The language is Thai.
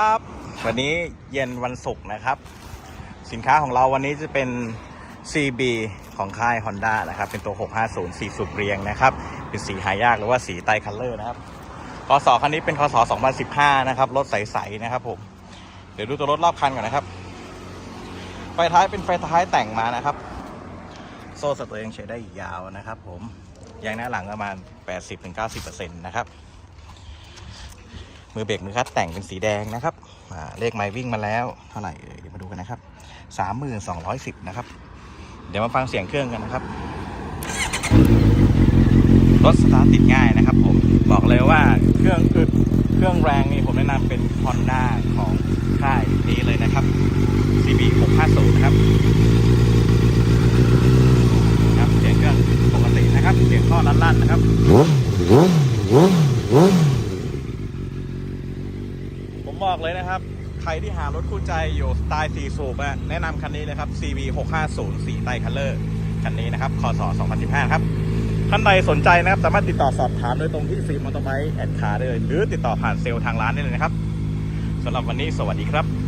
ครับวันนี้เย็นวันศุกร์นะครับ สินค้าของเราวันนี้จะเป็น CB ของค่าย Honda นะครับ เป็นตัว 650สีสูบเรียงนะครับ เป็นสีหายากหรือว่าสีไตคัลเลอร์นะครับคศคันนี้เป็นคศ2015 นะครับ รถใส ๆ นะครับผม เดี๋ยวดูตัวรถรอบคันก่อนนะครับ ไฟท้ายเป็นไฟท้ายแต่งมานะครับ โซ่สตัวยังใช้ได้ยาวนะครับผมยางหน้าหลังประมาณ 80-90%นะครับ มือเบรกมือคัดแต่งเป็นสีแดงนะครับเลขไมล์วิ่งมาแล้วเท่าไหร่เอ่ยเดี๋ยวมาดูกันนะครับสามหมื่นสองร้อยสิบนะครับ เดี๋ยวมาฟังเสียงเครื่องกันนะครับ รถสตาร์ทติดง่ายนะครับ ผมบอกเลยว่าเครื่องอึดเครื่องแรงนี่ผมแนะนำเป็น Honda ของค่ายนี้เลยนะครับ CB 650นะครับครับเสียงเครื่องปกตินะครับ เสียงท่อลั่นๆนะครับ ผม บอกเลยนะครับ ใครที่หารถคู่ใจอยู่สไตล์4สูบอะแนะนำคันนี้เลยครับ CB 650สีไตคัลเลอร์คันนี้นะครับคศ2015 ครับท่านใดสนใจนะครับ สามารถติดต่อสอบถามโดยตรงที่ฟิล์มมอเตอร์ไบค์แอดคาร์ได้เลย หรือติดต่อผ่านเซลล์ทางร้านได้เลยนะครับสำหรับวันนี้สวัสดีครับ